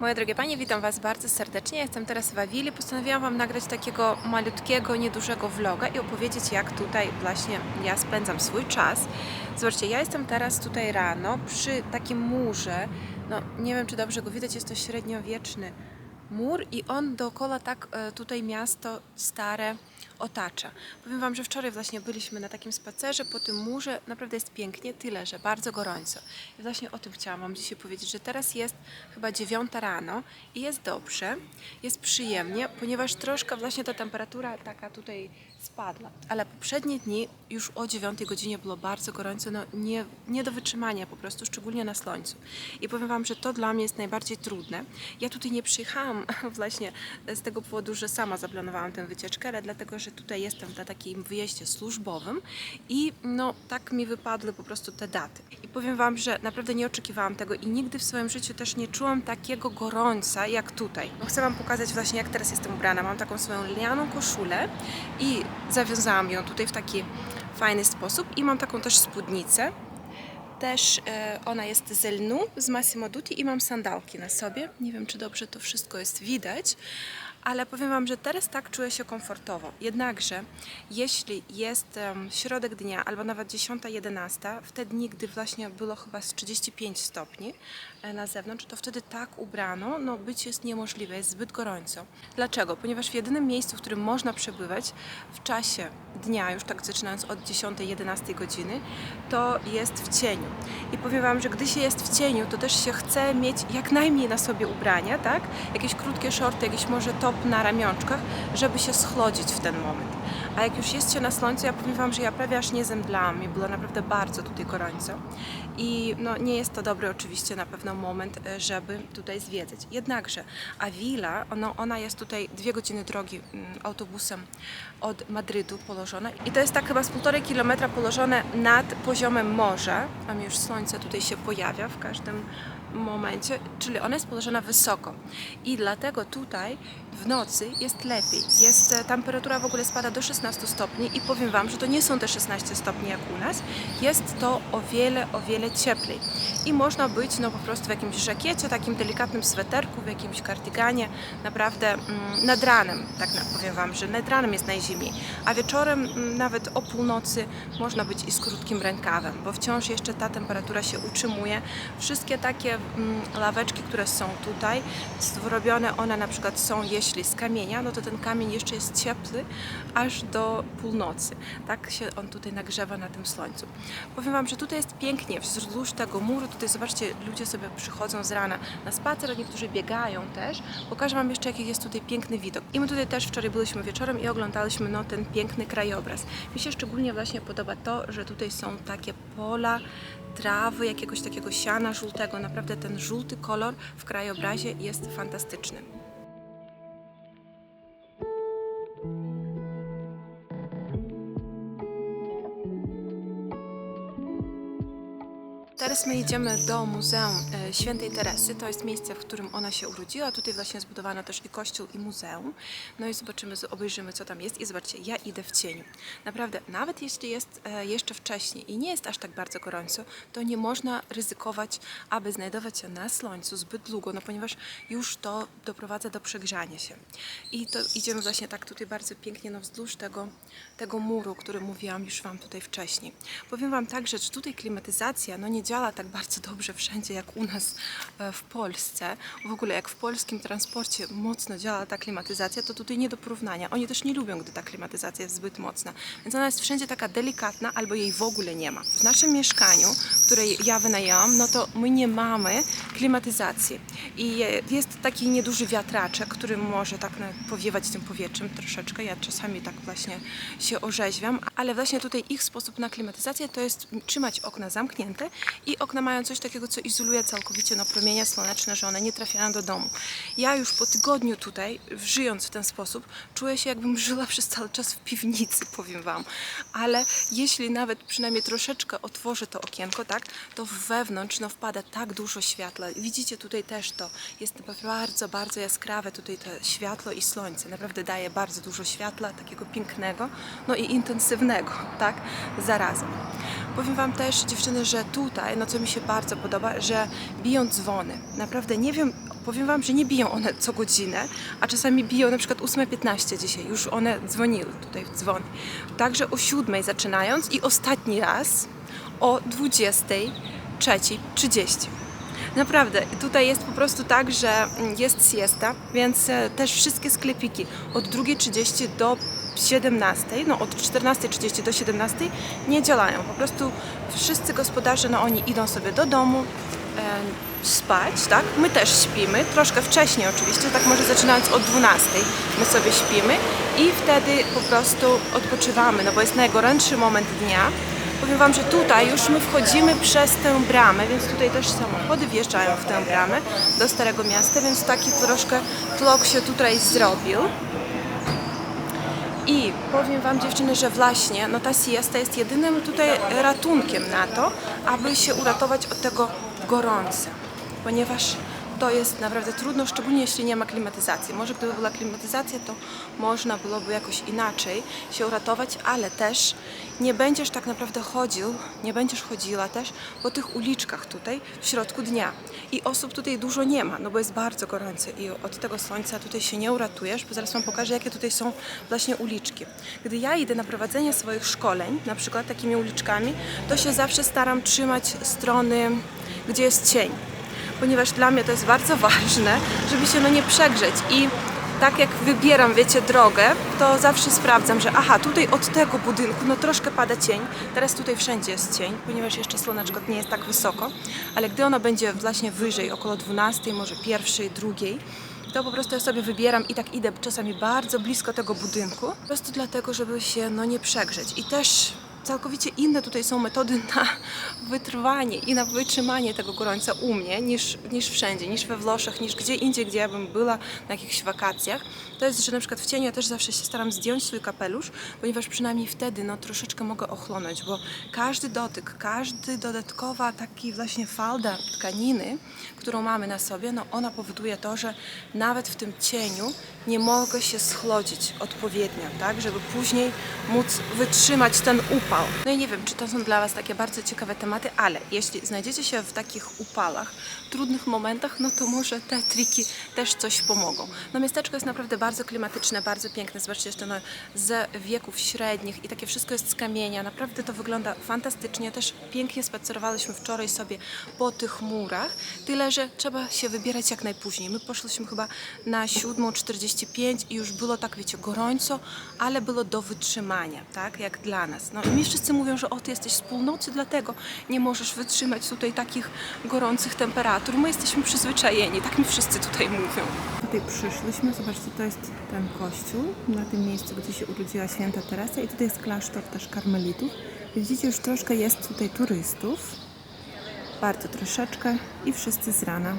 Moje drogie Panie, witam Was bardzo serdecznie. Jestem teraz w Awili. Postanowiłam Wam nagrać takiego malutkiego, niedużego vloga i opowiedzieć, jak tutaj właśnie ja spędzam swój czas. Zobaczcie, ja jestem teraz tutaj rano przy takim murze. No, nie wiem, czy dobrze go widać, jest to średniowieczny mur i on dookoła tak e, tutaj miasto stare otacza. Powiem Wam, że wczoraj właśnie byliśmy na takim spacerze po tym murze. Naprawdę jest pięknie, tyle, że bardzo gorąco. I właśnie o tym chciałam Wam dzisiaj powiedzieć, że teraz jest chyba dziewiąta rano i jest dobrze, jest przyjemnie, ponieważ troszkę właśnie ta temperatura taka tutaj spadła. Ale poprzednie dni już o 9 godzinie było bardzo gorąco, no nie, nie do wytrzymania po prostu, szczególnie na słońcu. I powiem Wam, że to dla mnie jest najbardziej trudne. Ja tutaj nie przyjechałam właśnie z tego powodu, że sama zaplanowałam tę wycieczkę, ale dlatego, że tutaj jestem na takim wyjeździe służbowym i no tak mi wypadły po prostu te daty. I powiem Wam, że naprawdę nie oczekiwałam tego i nigdy w swoim życiu też nie czułam takiego gorąca jak tutaj. No, chcę Wam pokazać właśnie jak teraz jestem ubrana. Mam taką swoją lnianą koszulę i zawiązałam ją tutaj w taki fajny sposób i mam taką też spódnicę. Też e, ona jest z lnu, z Massimo Dutti i mam sandałki na sobie. Nie wiem, czy dobrze to wszystko jest widać, ale powiem Wam, że teraz tak czuję się komfortowo. Jednakże, jeśli jest em, środek dnia albo nawet 10-11, w te dni, gdy właśnie było chyba z 35 stopni e, na zewnątrz, to wtedy tak ubrano, no być jest niemożliwe, jest zbyt gorąco. Dlaczego? Ponieważ w jedynym miejscu, w którym można przebywać w czasie dnia, już tak zaczynając od 10-11 godziny, to jest w cieniu. I powiem Wam, że gdy się jest w cieniu, to też się chce mieć jak najmniej na sobie ubrania, tak? Jakieś krótkie shorty, jakieś może na ramionczkach, żeby się schlodzić w ten moment. A jak już jest się na słońcu, ja powiem Wam, że ja prawie aż nie zemdlałam. Mi było naprawdę bardzo tutaj gorąco. I no, nie jest to dobry oczywiście na pewno moment, e, żeby tutaj zwiedzać. Jednakże Avila, ono, ona jest tutaj dwie godziny drogi mm, autobusem od Madrytu położona. I to jest tak chyba z półtorej kilometra położone nad poziomem morza. Tam już słońce tutaj się pojawia w każdym momencie, czyli ona jest położona wysoko. I dlatego tutaj w nocy jest lepiej. Jest, e, temperatura w ogóle spada do 16 stopni i powiem Wam, że to nie są te 16 stopni jak u nas. Jest to o wiele, o wiele cieplej. I można być no po prostu w jakimś żakiecie, takim delikatnym sweterku, w jakimś kardiganie, naprawdę mm, nad ranem, tak powiem Wam, że nad ranem jest najzimniej. A wieczorem mm, nawet o północy można być i z krótkim rękawem, bo wciąż jeszcze ta temperatura się utrzymuje. Wszystkie takie mm, laweczki, które są tutaj, zrobione one na przykład są jeśli z kamienia, no to ten kamień jeszcze jest ciepły aż do północy. Tak się on tutaj nagrzewa na tym słońcu. Powiem Wam, że tutaj jest pięknie, wzdłuż tego muru, tutaj zobaczcie, ludzie sobie przychodzą z rana na spacer, niektórzy biegają też. Pokażę Wam jeszcze, jaki jest tutaj piękny widok. I my tutaj też wczoraj byliśmy wieczorem i oglądaliśmy no, ten piękny krajobraz. Mi się szczególnie właśnie podoba to, że tutaj są takie pola, trawy, jakiegoś takiego siana żółtego. Naprawdę ten żółty kolor w krajobrazie jest fantastyczny. Teraz my idziemy do Muzeum e, Świętej Teresy. To jest miejsce, w którym ona się urodziła. Tutaj właśnie zbudowano też i kościół, i muzeum. No i zobaczymy, obejrzymy, co tam jest. I zobaczcie, ja idę w cieniu. Naprawdę, nawet jeśli jest e, jeszcze wcześniej i nie jest aż tak bardzo gorąco, to nie można ryzykować, aby znajdować się na słońcu zbyt długo, no ponieważ już to doprowadza do przegrzania się. I to idziemy właśnie tak tutaj bardzo pięknie no, wzdłuż tego, tego muru, który mówiłam już Wam tutaj wcześniej. Powiem Wam także, że tutaj klimatyzacja no, nie działa tak bardzo dobrze wszędzie jak u nas e, w Polsce. W ogóle jak w polskim transporcie mocno działa ta klimatyzacja, to tutaj nie do porównania. Oni też nie lubią, gdy ta klimatyzacja jest zbyt mocna. Więc ona jest wszędzie taka delikatna albo jej w ogóle nie ma. W naszym mieszkaniu, które ja wynajęłam, no to my nie mamy klimatyzacji. I jest taki nieduży wiatraczek, który może tak powiewać tym powietrzem troszeczkę. Ja czasami tak właśnie się orzeźwiam, ale właśnie tutaj ich sposób na klimatyzację to jest trzymać okna zamknięte i okna mają coś takiego, co izoluje całkowicie no, promienie słoneczne, że one nie trafiają do domu. Ja już po tygodniu tutaj, żyjąc w ten sposób, czuję się jakbym żyła przez cały czas w piwnicy, powiem Wam. Ale jeśli nawet przynajmniej troszeczkę otworzę to okienko, tak, to wewnątrz no, wpada tak dużo światła. Widzicie tutaj też to. Jest bardzo, bardzo jaskrawe tutaj to światło i słońce. Naprawdę daje bardzo dużo światła, takiego pięknego, no i intensywnego, tak, zarazem. Powiem Wam też, dziewczyny, że tutaj, no co mi się bardzo podoba, że biją dzwony. Naprawdę nie wiem, powiem Wam, że nie biją one co godzinę, a czasami biją na przykład 8.15 dzisiaj, już one dzwoniły tutaj w dzwony. Także o 7 zaczynając i ostatni raz o 23.30. Naprawdę, tutaj jest po prostu tak, że mm, jest siesta, więc e, też wszystkie sklepiki od 2.30 do 17, no od 14.30 do 17 nie działają. Po prostu wszyscy gospodarze, no oni idą sobie do domu spać, tak? My też śpimy, troszkę wcześniej oczywiście, tak może zaczynając od 12 my sobie śpimy i wtedy po prostu odpoczywamy, no bo jest najgorętszy moment dnia. Powiem Wam, że tutaj już my wchodzimy przez tę bramę, więc tutaj też samochody wjeżdżają w tę bramę do Starego Miasta, więc taki troszkę tlok się tutaj zrobił. I powiem Wam dziewczyny, że właśnie no ta siesta jest jedynym tutaj ratunkiem na to, aby się uratować od tego gorąca, ponieważ to jest naprawdę trudno, szczególnie jeśli nie ma klimatyzacji. Może gdyby była klimatyzacja, to można byłoby jakoś inaczej się uratować, ale też nie będziesz tak naprawdę chodził, nie będziesz chodziła też po tych uliczkach tutaj w środku dnia. I osób tutaj dużo nie ma, no bo jest bardzo gorąco i od tego słońca tutaj się nie uratujesz, bo zaraz Wam pokażę, jakie tutaj są właśnie uliczki. Gdy ja idę na prowadzenie swoich szkoleń, na przykład takimi uliczkami, to się zawsze staram trzymać strony, gdzie jest cień ponieważ dla mnie to jest bardzo ważne, żeby się no nie przegrzeć i tak jak wybieram, wiecie, drogę, to zawsze sprawdzam, że aha, tutaj od tego budynku, no troszkę pada cień, teraz tutaj wszędzie jest cień, ponieważ jeszcze słoneczko nie jest tak wysoko, ale gdy ona będzie właśnie wyżej, około 12, może pierwszej, drugiej, to po prostu ja sobie wybieram i tak idę czasami bardzo blisko tego budynku, po prostu dlatego, żeby się no nie przegrzeć. I też całkowicie inne tutaj są metody na wytrwanie i na wytrzymanie tego gorąca u mnie niż, niż wszędzie, niż we Włoszech, niż gdzie indziej, gdzie ja bym była na jakichś wakacjach. To jest, że na przykład w cieniu ja też zawsze się staram zdjąć swój kapelusz, ponieważ przynajmniej wtedy no troszeczkę mogę ochłonąć, bo każdy dotyk, każdy dodatkowa taki właśnie falda tkaniny, którą mamy na sobie, no ona powoduje to, że nawet w tym cieniu nie mogę się schlodzić odpowiednio, tak, żeby później móc wytrzymać ten upał. No i nie wiem, czy to są dla Was takie bardzo ciekawe tematy, ale jeśli znajdziecie się w takich upalach, trudnych momentach, no to może te triki też coś pomogą. No miasteczko jest naprawdę bardzo klimatyczne, bardzo piękne, zobaczcie jeszcze no, z wieków średnich i takie wszystko jest z kamienia, naprawdę to wygląda fantastycznie, też pięknie spacerowaliśmy wczoraj sobie po tych murach, tyle, że trzeba się wybierać jak najpóźniej. My poszliśmy chyba na 7.45 i już było tak, wiecie, gorąco, ale było do wytrzymania, tak, jak dla nas. No wszyscy mówią, że o, ty jesteś z północy, dlatego nie możesz wytrzymać tutaj takich gorących temperatur. My jesteśmy przyzwyczajeni, tak mi wszyscy tutaj mówią. Tutaj przyszliśmy, zobaczcie, to jest ten kościół, na tym miejscu, gdzie się urodziła święta Teresa i tutaj jest klasztor też karmelitów. Widzicie, już troszkę jest tutaj turystów, bardzo troszeczkę i wszyscy z rana.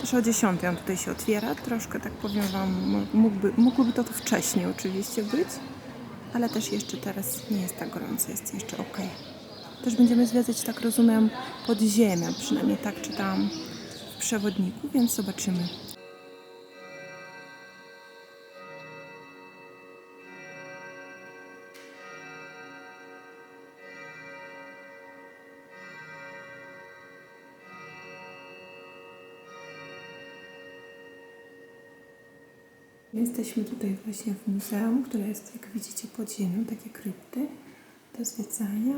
Też o 10 on tutaj się otwiera, troszkę tak powiem Wam, mógłby, mógłby to wcześniej oczywiście być, ale też jeszcze teraz nie jest tak gorąco, jest jeszcze ok. Też będziemy zwiedzać, tak rozumiem, pod ziemią, przynajmniej tak czytałam w przewodniku, więc zobaczymy. Jesteśmy tutaj właśnie w muzeum, które jest, jak widzicie, pod takie krypty do zwiedzania.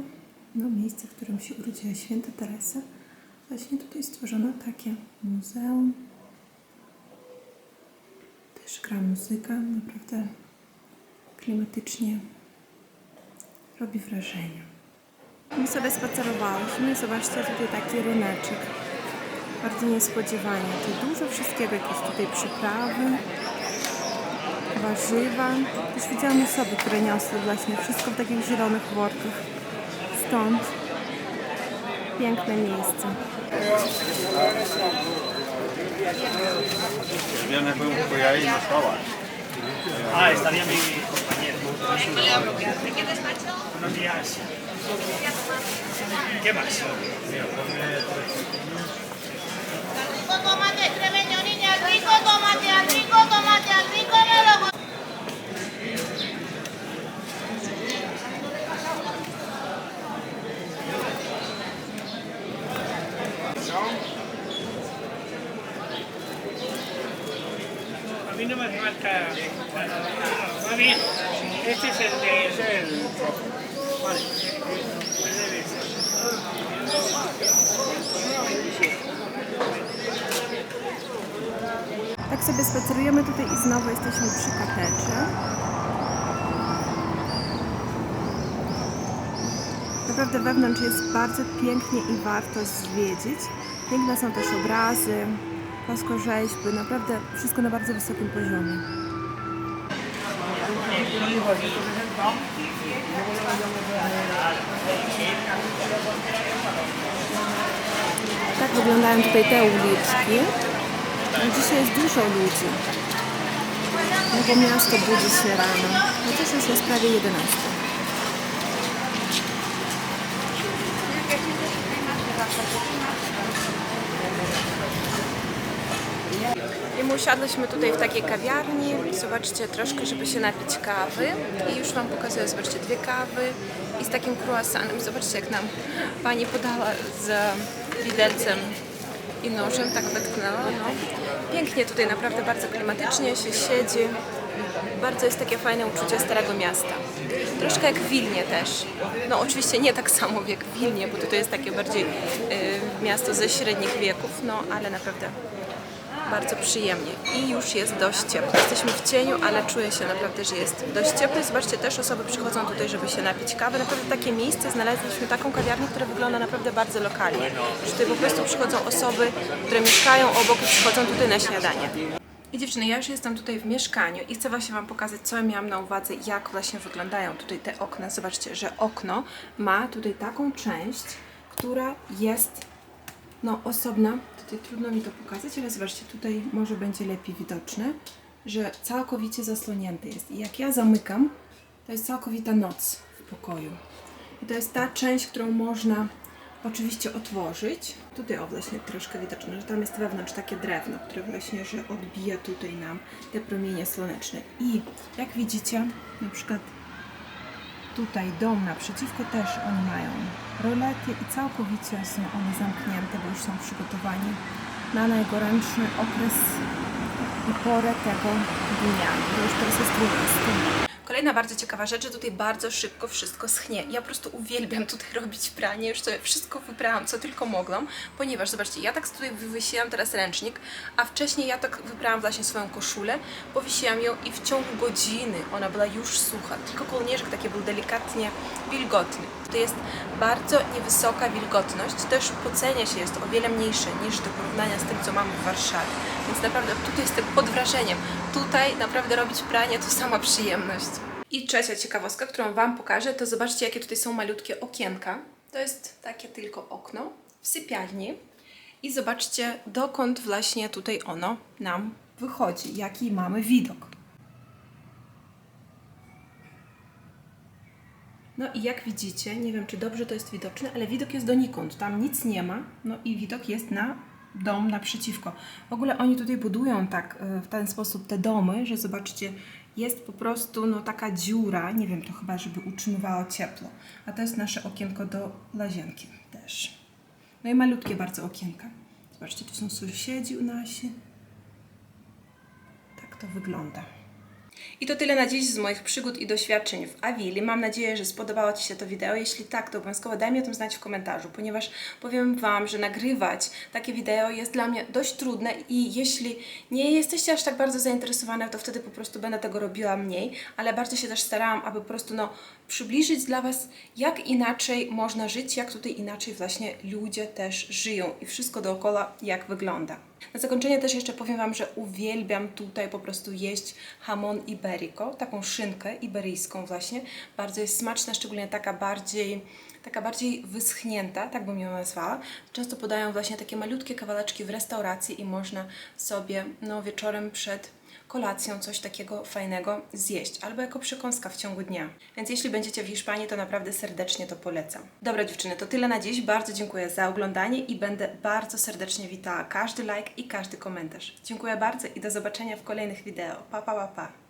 No, miejsce, w którym się urodziła święta Teresa. Właśnie tutaj stworzono takie muzeum. Też gra muzyka, naprawdę klimatycznie robi wrażenie. My sobie spacerowałyśmy, zobaczcie tutaj taki ryneczek. Bardzo niespodziewanie. Tu dużo wszystkiego, jakieś tutaj przyprawy, warzywa. Już widziałam osoby, które niosły właśnie wszystko w takich zielonych workach. Stąd piękne miejsce. Viene fue un fue ahí estaba. Ah, estaría mi compañero. Buenos días. ¿Qué más? Sobie spacerujemy tutaj i znowu jesteśmy przy katedrze. Naprawdę wewnątrz jest bardzo pięknie i warto zwiedzić. Piękne są też obrazy, płaskorzeźby, naprawdę wszystko na bardzo wysokim poziomie. Tak wyglądają tutaj te uliczki. No dzisiaj jest dużo ludzi. No bo miasto budzi się rano. Chociaż już jest prawie 11. I my usiadliśmy tutaj w takiej kawiarni. Zobaczcie troszkę, żeby się napić kawy. I już Wam pokazuję, zobaczcie, dwie kawy i z takim croissantem. Zobaczcie, jak nam Pani podała z widelcem i nożem, tak wetknęła. No. Pięknie tutaj, naprawdę bardzo klimatycznie się siedzi. Bardzo jest takie fajne uczucie starego miasta. Troszkę jak w Wilnie też. No oczywiście nie tak samo jak w Wilnie, bo tutaj jest takie bardziej y, miasto ze średnich wieków, no ale naprawdę bardzo przyjemnie i już jest dość ciepło. Jesteśmy w cieniu, ale czuję się naprawdę, że jest dość ciepło. Zobaczcie, też osoby przychodzą tutaj, żeby się napić kawy. Naprawdę takie miejsce, znaleźliśmy taką kawiarnię, która wygląda naprawdę bardzo lokalnie. Że tutaj po prostu przychodzą osoby, które mieszkają obok i przychodzą tutaj na śniadanie. I dziewczyny, ja już jestem tutaj w mieszkaniu i chcę właśnie Wam pokazać, co ja miałam na uwadze, jak właśnie wyglądają tutaj te okna. Zobaczcie, że okno ma tutaj taką część, która jest no osobna, tutaj trudno mi to pokazać, ale zobaczcie, tutaj może będzie lepiej widoczne, że całkowicie zasłonięty jest. I jak ja zamykam, to jest całkowita noc w pokoju. I to jest ta część, którą można oczywiście otworzyć. Tutaj o właśnie troszkę widoczne, że tam jest wewnątrz takie drewno, które właśnie, że odbija tutaj nam te promienie słoneczne. I jak widzicie, na przykład Tutaj dom naprzeciwko też oni mają rolety i całkowicie są one zamknięte, bo już są przygotowani na najgorętszy okres i porę tego dnia. To już teraz jest 12. Kolejna bardzo ciekawa rzecz, że tutaj bardzo szybko wszystko schnie. Ja po prostu uwielbiam tutaj robić pranie, już sobie wszystko wyprałam, co tylko mogłam, ponieważ zobaczcie, ja tak tutaj wywiesiłam teraz ręcznik, a wcześniej ja tak wyprałam właśnie swoją koszulę, powiesiłam ją i w ciągu godziny ona była już sucha, tylko kołnierzyk taki był delikatnie wilgotny. To jest bardzo niewysoka wilgotność, też pocenia się jest o wiele mniejsze niż do porównania z tym, co mamy w Warszawie. Więc naprawdę tutaj jestem pod wrażeniem. Tutaj naprawdę robić pranie to sama przyjemność. I trzecia ciekawostka, którą Wam pokażę, to zobaczcie, jakie tutaj są malutkie okienka. To jest takie tylko okno w sypialni. I zobaczcie, dokąd właśnie tutaj ono nam wychodzi, jaki mamy widok. No i jak widzicie, nie wiem czy dobrze to jest widoczne, ale widok jest donikąd. Tam nic nie ma, no i widok jest na dom naprzeciwko. W ogóle oni tutaj budują tak e, w ten sposób te domy, że zobaczcie, jest po prostu no taka dziura, nie wiem, to chyba żeby utrzymywało ciepło. A to jest nasze okienko do łazienki też. No i malutkie bardzo okienka. Zobaczcie, tu są sąsiedzi u nasi. Tak to wygląda. I to tyle na dziś z moich przygód i doświadczeń w Awili. Mam nadzieję, że spodobało Ci się to wideo. Jeśli tak, to obowiązkowo daj mi o tym znać w komentarzu, ponieważ powiem Wam, że nagrywać takie wideo jest dla mnie dość trudne i jeśli nie jesteście aż tak bardzo zainteresowane, to wtedy po prostu będę tego robiła mniej, ale bardzo się też starałam, aby po prostu no, przybliżyć dla Was, jak inaczej można żyć, jak tutaj inaczej właśnie ludzie też żyją i wszystko dookoła, jak wygląda. Na zakończenie też jeszcze powiem Wam, że uwielbiam tutaj po prostu jeść hamon iberico, taką szynkę iberyjską właśnie. Bardzo jest smaczna, szczególnie taka bardziej, taka bardziej wyschnięta, tak bym ją nazwała. Często podają właśnie takie malutkie kawałeczki w restauracji i można sobie no, wieczorem przed kolacją coś takiego fajnego zjeść, albo jako przekąska w ciągu dnia. Więc jeśli będziecie w Hiszpanii, to naprawdę serdecznie to polecam. Dobra dziewczyny, to tyle na dziś. Bardzo dziękuję za oglądanie i będę bardzo serdecznie witała każdy like i każdy komentarz. Dziękuję bardzo i do zobaczenia w kolejnych wideo. Pa, pa, pa, pa.